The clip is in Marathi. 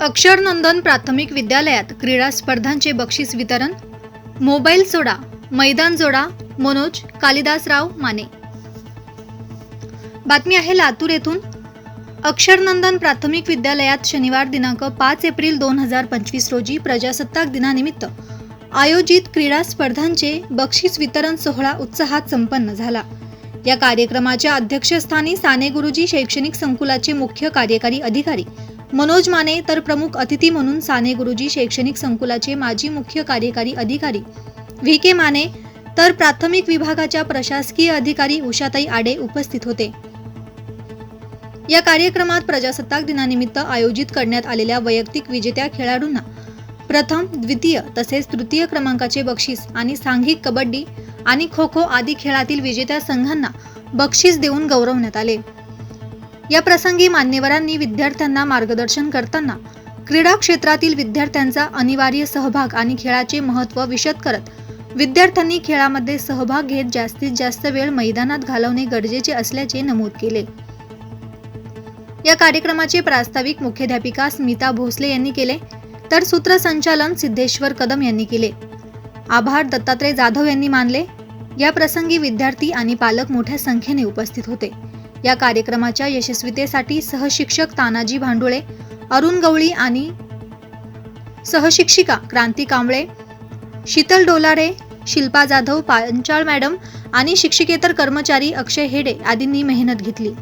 अक्षरनंदन प्राथमिक विद्यालयात क्रीडा स्पर्धांचे बक्षीस वितरण मोबाईल सोडा मैदान जोडा मनोज कालिदासराव माने. बातमी आहे लातूर येथून. अक्षरनंदन प्राथमिक विद्यालयात शनिवार दिनांक पाच एप्रिल दोन हजार पंचवीस रोजी प्रजासत्ताक दिनानिमित्त आयोजित क्रीडा स्पर्धांचे बक्षीस वितरण सोहळा उत्साहात संपन्न झाला. या कार्यक्रमाच्या अध्यक्षस्थानी साने गुरुजी शैक्षणिक संकुलाचे मुख्य कार्यकारी अधिकारी मनोज माने तर प्रमुख अतिथी म्हणून साने गुरुजी शैक्षणिक संकुलाचे माजी मुख्य कार्यकारी अधिकारी. व्ही. के. माने तर प्राथमिक विभागाच्या प्रशासकीय अधिकारी उषाताई आडे उपस्थित होते. या कार्यक्रमात प्रजासत्ताक दिनानिमित्त आयोजित करण्यात आलेल्या वैयक्तिक विजेत्या खेळाडूंना प्रथम द्वितीय तसेच तृतीय क्रमांकाचे बक्षीस आणि सांघिक कबड्डी आणि खो खो आदी खेळातील विजेत्या संघांना बक्षीस देऊन गौरवण्यात आले. या प्रसंगी मान्यवरांनी विद्यार्थ्यांना मार्गदर्शन करताना क्रीडा क्षेत्रातील विद्यार्थ्यांचा अनिवार्य सहभाग आणि खेळाचे महत्त्व विशद करत विद्यार्थ्यांनी खेळामध्ये सहभाग घेत जास्तीत जास्त वेळ मैदानात घालवणे गरजेचे असल्याचे नमूद केले. या कार्यक्रमाचे प्रास्ताविक मुख्याध्यापिका स्मिता भोसले यांनी केले तर सूत्रसंचालन सिद्धेश्वर कदम यांनी केले. आभार दत्तात्रय जाधव यांनी मानले. या प्रसंगी विद्यार्थी आणि पालक मोठ्या संख्येने उपस्थित होते. या कार्यक्रमाच्या यशस्वीतेसाठी सहशिक्षक तानाजी भांडुळे अरुण गवळी आणि सहशिक्षिका क्रांती कांबळे शीतल डोलारे शिल्पा जाधव पांचाळ मॅडम आणि शिक्षिकेतर कर्मचारी अक्षय हेडे आदींनी मेहनत घेतली.